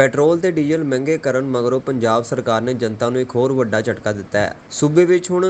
Petrol ਤੇ diesel ਮਹਿੰਗੇ ਕਰਨ ਮਗਰੋਂ ਪੰਜਾਬ ਸਰਕਾਰ ਨੇ ਜਨਤਾ ਨੂੰ ਇੱਕ ਹੋਰ ਵੱਡਾ ਝਟਕਾ ਦਿੱਤਾ ਹੈ। ਸੂਬੇ ਵਿੱਚ ਹੁਣ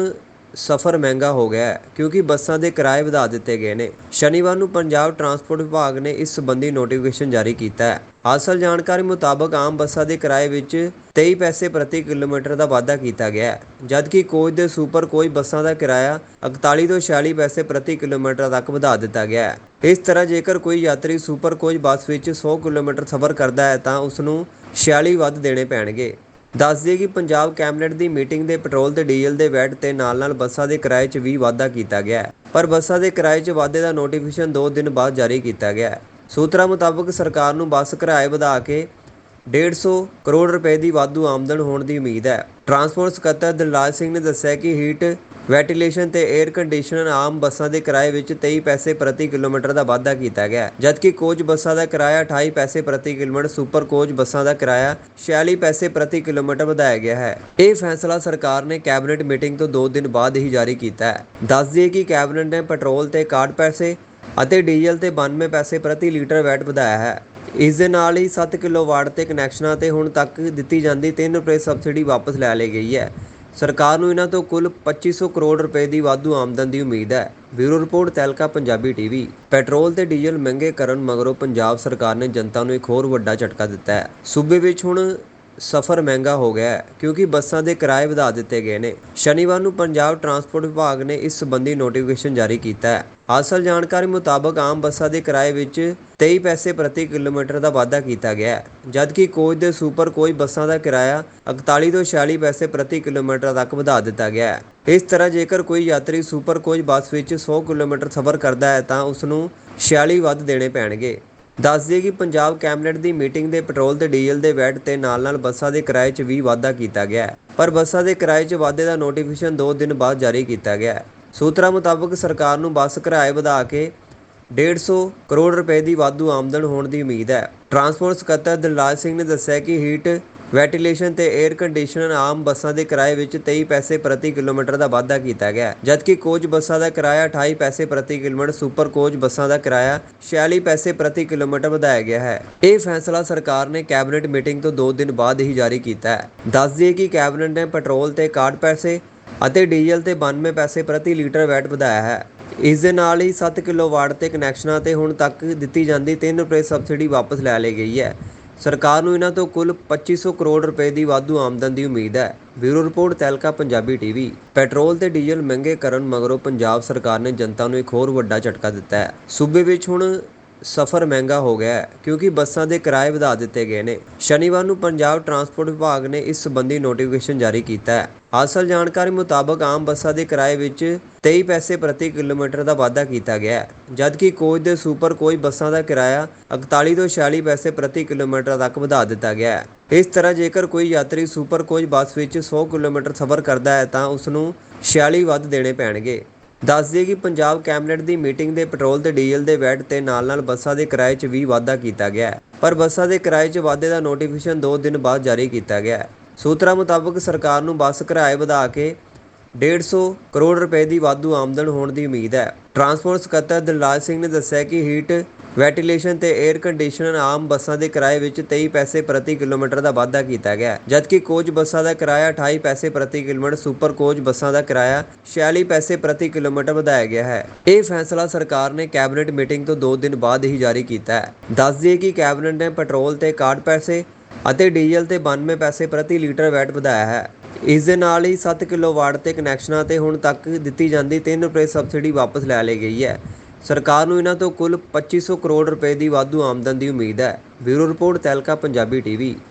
ਸਫ਼ਰ ਮਹਿੰਗਾ ਹੋ ਗਿਆ ਹੈ, ਕਿਉਂਕਿ ਬੱਸਾਂ ਦੇ ਕਿਰਾਏ ਵਧਾ ਦਿੱਤੇ ਗਏ ਨੇ। ਸ਼ਨੀਵਾਰ ਨੂੰ ਪੰਜਾਬ ਟਰਾਂਸਪੋਰਟ ਵਿਭਾਗ ਨੇ ਇਸ ਸੰਬੰਧੀ ਨੋਟੀਫਿਕੇਸ਼ਨ ਜਾਰੀ ਕੀਤਾ ਹੈ। ਹਾਸਲ ਜਾਣਕਾਰੀ ਮੁਤਾਬਕ ਆਮ ਬੱਸਾਂ ਦੇ ਕਿਰਾਏ ਵਿੱਚ 23 ਪੈਸੇ ਪ੍ਰਤੀ ਕਿਲੋਮੀਟਰ ਦਾ ਵਾਧਾ ਕੀਤਾ ਗਿਆ ਹੈ, ਜਦਕਿ ਕੋਚ ਦੇ ਸੁਪਰ ਕੋਚ ਬੱਸਾਂ ਦਾ ਕਿਰਾਇਆ 41 ਤੋਂ 46 ਪੈਸੇ ਪ੍ਰਤੀ ਕਿਲੋਮੀਟਰ ਤੱਕ ਵਧਾ ਦਿੱਤਾ ਗਿਆ ਹੈ। ਇਸ ਤਰ੍ਹਾਂ ਜੇਕਰ ਕੋਈ ਯਾਤਰੀ ਸੁਪਰ ਕੋਚ ਬੱਸ ਵਿੱਚ 100 ਕਿਲੋਮੀਟਰ ਸਫ਼ਰ ਕਰਦਾ ਹੈ, ਤਾਂ ਉਸ ਨੂੰ 46 ਵੱਧ ਦੇਣੇ ਪੈਣਗੇ। ਦੱਸ ਦਈਏ ਕਿ ਪੰਜਾਬ ਕੈਬਨਿਟ ਦੀ ਮੀਟਿੰਗ ਦੇ ਪੈਟਰੋਲ ਤੇ ਡੀਜ਼ਲ ਦੇ ਵੈਟ ਤੇ ਨਾਲ-ਨਾਲ ਬੱਸਾਂ ਦੇ ਕਿਰਾਏ 'ਚ ਵੀ ਵਾਧਾ ਕੀਤਾ ਗਿਆ ਹੈ। ਪਰ ਬੱਸਾਂ ਦੇ ਕਿਰਾਏ 'ਚ ਵਾਧੇ ਦਾ ਨੋਟੀਫਿਕੇਸ਼ਨ 2 ਦਿਨ ਬਾਅਦ ਜਾਰੀ ਕੀਤਾ ਗਿਆ ਹੈ। ਸੂਤਰਾਂ ਮੁਤਾਬਕ ਸਰਕਾਰ ਨੂੰ ਬੱਸ ਕਿਰਾਏ ਵਧਾ ਕੇ 150 ਕਰੋੜ ਰੁਪਏ ਦੀ ਵਾਧੂ ਆਮਦਨ ਹੋਣ ਦੀ ਉਮੀਦ ਹੈ। ਟਰਾਂਸਪੋਰਟ ਸਕੱਤਰ ਦਿਲਰਾਜ ਸਿੰਘ ਨੇ ਦੱਸਿਆ ਕਿ ਹੀਟ ਵੈਂਟੀਲੇਸ਼ਨ ਤੇ 에ਅਰ ਕੰਡੀਸ਼ਨਰ ਆਮ ਬੱਸਾਂ ਦੇ ਕਿਰਾਏ ਵਿੱਚ 23 ਪੈਸੇ ਪ੍ਰਤੀ ਕਿਲੋਮੀਟਰ ਦਾ ਵਾਧਾ ਕੀਤਾ ਗਿਆ। ਹੈ ਜਦਕਿ ਕੋਚ ਬੱਸਾਂ ਦਾ ਕਿਰਾਇਆ 28 ਪੈਸੇ ਪ੍ਰਤੀ ਕਿਲੋਮੀਟਰ, ਸੁਪਰ ਕੋਚ ਬੱਸਾਂ ਦਾ ਕਿਰਾਇਆ 46 ਪੈਸੇ ਪ੍ਰਤੀ ਕਿਲੋਮੀਟਰ ਵਧਾਇਆ ਗਿਆ ਹੈ। ਇਹ ਫੈਸਲਾ ਸਰਕਾਰ ਨੇ ਕੈਬਨਿਟ ਮੀਟਿੰਗ ਤੋਂ 2 ਦਿਨ ਬਾਅਦ ਹੀ ਜਾਰੀ ਕੀਤਾ ਹੈ। ਦੱਸ ਦਈਏ ਕਿ ਕੈਬਨਿਟ ਨੇ ਪੈਟਰੋਲ ਤੇ 61 ਪੈਸੇ ਅਤੇ ਡੀਜ਼ਲ ਤੇ 92 ਪੈਸੇ ਪ੍ਰਤੀ ਲੀਟਰ ਵੈਟ ਵਧਾਇਆ ਹੈ। ਇਸ ਦੇ ਨਾਲ ਹੀ 7 ਕਿਲੋਵਾਟ ਤੇ ਕਨੈਕਸ਼ਨਾਂ ਤੇ ਹੁਣ ਤੱਕ ਦਿੱਤੀ ਜਾਂਦੀ 3 ਰੁਪਏ ਸਬਸਿਡੀ ਵਾਪਸ ਲੈ ਲਈ ਗਈ ਹੈ। ਸਰਕਾਰ ਨੂੰ ਇਹਨਾਂ ਤੋਂ ਕੁੱਲ 2500 ਕਰੋੜ ਰੁਪਏ ਦੀ ਵਾਧੂ ਆਮਦਨ ਦੀ ਉਮੀਦ ਹੈ। Bureau report, ਤੈਲਕਾ Punjabi TV. Petrol ਤੇ ਡੀਜ਼ਲ ਮਹਿੰਗੇ ਕਰਨ ਮਗਰੋਂ ਪੰਜਾਬ ਸਰਕਾਰ ਨੇ ਜਨਤਾ ਨੂੰ ਇੱਕ ਹੋਰ ਵੱਡਾ ਝਟਕਾ ਦਿੱਤਾ ਹੈ। ਸੂਬੇ ਵਿੱਚ ਹੁਣ ਸਫ਼ਰ ਮਹਿੰਗਾ ਹੋ ਗਿਆ ਹੈ, ਕਿਉਂਕਿ ਬੱਸਾਂ ਦੇ ਕਿਰਾਏ ਵਧਾ ਦਿੱਤੇ ਗਏ ਨੇ। ਸ਼ਨੀਵਾਰ ਨੂੰ ਪੰਜਾਬ ਟਰਾਂਸਪੋਰਟ ਵਿਭਾਗ ਨੇ ਇਸ ਸੰਬੰਧੀ ਨੋਟੀਫਿਕੇਸ਼ਨ ਜਾਰੀ ਕੀਤਾ ਹੈ। ਹਾਸਲ ਜਾਣਕਾਰੀ ਮੁਤਾਬਕ ਆਮ ਬੱਸਾਂ ਦੇ ਕਿਰਾਏ ਵਿੱਚ 23 ਪੈਸੇ ਪ੍ਰਤੀ ਕਿਲੋਮੀਟਰ ਦਾ ਵਾਧਾ ਕੀਤਾ ਗਿਆ ਹੈ, ਜਦਕਿ ਕੋਚ ਦੇ ਸੁਪਰ ਕੋਚ ਬੱਸਾਂ ਦਾ ਕਿਰਾਇਆ 41 ਤੋਂ 46 ਪੈਸੇ ਪ੍ਰਤੀ ਕਿਲੋਮੀਟਰ ਤੱਕ ਵਧਾ ਦਿੱਤਾ ਗਿਆ ਹੈ। ਇਸ ਤਰ੍ਹਾਂ ਜੇਕਰ ਕੋਈ ਯਾਤਰੀ ਸੁਪਰ ਕੋਚ ਬੱਸ ਵਿੱਚ 100 ਕਿਲੋਮੀਟਰ ਸਫ਼ਰ ਕਰਦਾ ਹੈ, ਤਾਂ ਉਸ ਨੂੰ 46 ਵੱਧ ਦੇਣੇ ਪੈਣਗੇ। ਦੱਸ ਦਈਏ ਕਿ ਪੰਜਾਬ ਕੈਬਨਿਟ ਦੀ ਮੀਟਿੰਗ ਦੇ ਪੈਟਰੋਲ ਤੇ ਡੀਜ਼ਲ ਦੇ ਵੈਟ ਤੇ ਨਾਲ-ਨਾਲ ਬੱਸਾਂ ਦੇ ਕਿਰਾਏ 'ਚ ਵੀ ਵਾਧਾ ਕੀਤਾ ਗਿਆ ਹੈ। ਪਰ ਬੱਸਾਂ ਦੇ ਕਿਰਾਏ 'ਚ ਵਾਧੇ ਦਾ ਨੋਟੀਫਿਕੇਸ਼ਨ 2 ਦਿਨ ਬਾਅਦ ਜਾਰੀ ਕੀਤਾ ਗਿਆ ਹੈ। ਸੂਤਰਾਂ ਮੁਤਾਬਕ ਸਰਕਾਰ ਨੂੰ ਬੱਸ ਕਿਰਾਏ ਵਧਾ ਕੇ 150 ਕਰੋੜ ਰੁਪਏ ਦੀ ਵਾਧੂ ਆਮਦਨ ਹੋਣ ਦੀ ਉਮੀਦ ਹੈ। ਟਰਾਂਸਪੋਰਟ ਸਕੱਤਰ ਦਿਲਰਾਜ ਸਿੰਘ ਨੇ ਦੱਸਿਆ ਕਿ ਹੀਟ ਵੈਂਟੀਲੇਸ਼ਨ ਤੇ 에ਅਰ ਕੰਡੀਸ਼ਨਰ ਆਮ ਬੱਸਾਂ ਦੇ ਕਿਰਾਏ ਵਿੱਚ 23 ਪੈਸੇ ਪ੍ਰਤੀ ਕਿਲੋਮੀਟਰ ਦਾ ਵਾਧਾ ਕੀਤਾ ਗਿਆ ਜਦਕਿ ਕੋਚ ਬੱਸਾਂ ਦਾ ਕਿਰਾਇਆ 28 ਪੈਸੇ ਪ੍ਰਤੀ ਕਿਲੋਮੀਟਰ, ਸੁਪਰ ਕੋਚ ਬੱਸਾਂ ਦਾ ਕਿਰਾਇਆ 46 ਪੈਸੇ ਪ੍ਰਤੀ ਕਿਲੋਮੀਟਰ ਵਧਾਇਆ ਗਿਆ ਹੈ। ਇਹ ਫੈਸਲਾ ਸਰਕਾਰ ਨੇ ਕੈਬਨਿਟ ਮੀਟਿੰਗ ਤੋਂ 2 ਦਿਨ ਬਾਅਦ ਹੀ ਜਾਰੀ ਕੀਤਾ ਹੈ। ਦੱਸ ਦਈਏ ਕਿ ਕੈਬਨਿਟ ਨੇ ਪੈਟਰੋਲ ਤੇ 61 ਪੈਸੇ ਅਤੇ ਡੀਜ਼ਲ ਤੇ 92 ਪੈਸੇ ਪ੍ਰਤੀ ਲੀਟਰ ਵੈਟ ਵਧਾਇਆ ਹੈ। ਇਸ ਦੇ ਨਾਲ ਹੀ 7 ਕਿਲੋਵਾਟ ਤੇ ਕਨੈਕਸ਼ਨਾਂ ਤੇ ਹੁਣ ਤੱਕ ਦਿੱਤੀ ਜਾਂਦੀ 3 ਰੁਪਏ ਸਬਸਿਡੀ ਵਾਪਸ ਲੈ ਲਈ ਗਈ ਹੈ। ਸਰਕਾਰ ਨੂੰ ਇਹਨਾਂ ਤੋਂ ਕੁੱਲ 2500 ਕਰੋੜ ਰੁਪਏ ਦੀ ਵਾਧੂ ਆਮਦਨ ਦੀ ਉਮੀਦ ਹੈ। Bureau report, ਤੈਲਕਾ Punjabi TV. Petrol ਤੇ ਡੀਜ਼ਲ ਮਹਿੰਗੇ ਕਰਨ ਮਗਰੋਂ ਪੰਜਾਬ ਸਰਕਾਰ ਨੇ ਜਨਤਾ ਨੂੰ ਇੱਕ ਹੋਰ ਵੱਡਾ ਝਟਕਾ ਦਿੱਤਾ ਹੈ। ਸੂਬੇ ਵਿੱਚ ਹੁਣ ਸਫ਼ਰ ਮਹਿੰਗਾ ਹੋ ਗਿਆ ਹੈ, ਕਿਉਂਕਿ ਬੱਸਾਂ ਦੇ ਕਿਰਾਏ ਵਧਾ ਦਿੱਤੇ ਗਏ ਨੇ। ਸ਼ਨੀਵਾਰ ਨੂੰ ਪੰਜਾਬ ਟਰਾਂਸਪੋਰਟ ਵਿਭਾਗ ਨੇ ਇਸ ਸੰਬੰਧੀ ਨੋਟੀਫਿਕੇਸ਼ਨ ਜਾਰੀ ਕੀਤਾ ਹੈ। ਹਾਸਲ ਜਾਣਕਾਰੀ ਮੁਤਾਬਕ ਆਮ ਬੱਸਾਂ ਦੇ ਕਿਰਾਏ ਵਿੱਚ 23 ਪੈਸੇ ਪ੍ਰਤੀ ਕਿਲੋਮੀਟਰ ਦਾ ਵਾਧਾ ਕੀਤਾ ਗਿਆ ਹੈ, ਜਦਕਿ ਕੋਚ ਦੇ ਸੁਪਰ ਕੋਚ ਬੱਸਾਂ ਦਾ ਕਿਰਾਇਆ 41 ਤੋਂ 46 ਪੈਸੇ ਪ੍ਰਤੀ ਕਿਲੋਮੀਟਰ ਤੱਕ ਵਧਾ ਦਿੱਤਾ ਗਿਆ ਹੈ। ਇਸ ਤਰ੍ਹਾਂ ਜੇਕਰ ਕੋਈ ਯਾਤਰੀ ਸੁਪਰ ਕੋਚ ਬੱਸ ਵਿੱਚ 100 ਕਿਲੋਮੀਟਰ ਸਫ਼ਰ ਕਰਦਾ ਹੈ, ਤਾਂ ਉਸ ਨੂੰ 46 ਵੱਧ ਦੇਣੇ ਪੈਣਗੇ। ਦੱਸ ਦਈਏ ਕਿ ਪੰਜਾਬ ਕੈਬਨਿਟ ਦੀ ਮੀਟਿੰਗ ਦੇ ਪੈਟਰੋਲ ਤੇ ਡੀਜ਼ਲ ਦੇ ਵੈਟ ਤੇ ਨਾਲ-ਨਾਲ ਬੱਸਾਂ ਦੇ ਕਿਰਾਏ 'ਚ ਵੀ ਵਾਧਾ ਕੀਤਾ ਗਿਆ ਪਰ ਬੱਸਾਂ ਦੇ ਕਿਰਾਏ 'ਚ ਵਾਧੇ ਦਾ ਨੋਟੀਫਿਕੇਸ਼ਨ 2 ਦਿਨ ਬਾਅਦ ਜਾਰੀ ਕੀਤਾ ਗਿਆ ਸੂਤਰਾਂ ਮੁਤਾਬਕ ਸਰਕਾਰ ਨੂੰ ਬੱਸ ਕਿਰਾਏ ਵਧਾ ਕੇ 150 ਕਰੋੜ ਰੁਪਏ ਦੀ ਵਾਧੂ ਆਮਦਨ ਹੋਣ ਦੀ ਉਮੀਦ ਹੈ। ਟਰਾਂਸਪੋਰਟ ਸਕੱਤਰ ਦਿਲਰਾਜ ਸਿੰਘ ਨੇ ਦੱਸਿਆ ਕਿ ਹੀਟ ਵੈਂਟੀਲੇਸ਼ਨ ਤੇ 에ਅਰ ਕੰਡੀਸ਼ਨਰ ਆਮ ਬੱਸਾਂ ਦੇ ਕਿਰਾਏ ਵਿੱਚ 23 ਪੈਸੇ ਪ੍ਰਤੀ ਕਿਲੋਮੀਟਰ ਦਾ ਵਾਧਾ ਕੀਤਾ ਗਿਆ। ਜਦਕਿ ਕੋਚ ਬੱਸਾਂ ਦਾ ਕਿਰਾਇਆ 28 ਪੈਸੇ ਪ੍ਰਤੀ ਕਿਲੋਮੀਟਰ, ਸੁਪਰ ਕੋਚ ਬੱਸਾਂ ਦਾ ਕਿਰਾਇਆ 46 ਪੈਸੇ ਪ੍ਰਤੀ ਕਿਲੋਮੀਟਰ ਵਧਾਇਆ ਗਿਆ ਹੈ। ਇਹ ਫੈਸਲਾ ਸਰਕਾਰ ਨੇ ਕੈਬਨਿਟ ਮੀਟਿੰਗ ਤੋਂ 2 ਦਿਨ ਬਾਅਦ ਹੀ ਜਾਰੀ ਕੀਤਾ ਹੈ। ਦੱਸ ਦਈਏ ਕਿ ਕੈਬਨਿਟ ਨੇ ਪੈਟਰੋਲ ਤੇ 61 ਪੈਸੇ ਅਤੇ ਡੀਜ਼ਲ ਤੇ 92 ਪੈਸੇ ਪ੍ਰਤੀ ਲੀਟਰ ਵੈਟ ਵਧਾਇਆ ਹੈ। ਇਸ ਦੇ ਨਾਲ ਹੀ 7 ਕਿਲੋਵਾਟ ਤੇ ਕਨੈਕਸ਼ਨਾਂ ਤੇ ਹੁਣ ਤੱਕ ਦਿੱਤੀ ਜਾਂਦੀ 3 ਰੁਪਏ ਸਬਸਿਡੀ ਵਾਪਸ ਲੈ ਲਈ ਗਈ ਹੈ। ਸਰਕਾਰ ਨੂੰ ਇਹਨਾਂ ਤੋਂ ਕੁੱਲ 2500 ਕਰੋੜ ਰੁਪਏ ਦੀ ਵਾਧੂ ਆਮਦਨ ਦੀ ਉਮੀਦ ਹੈ। Bureau report ਤੈਲਕਾ, Punjabi TV.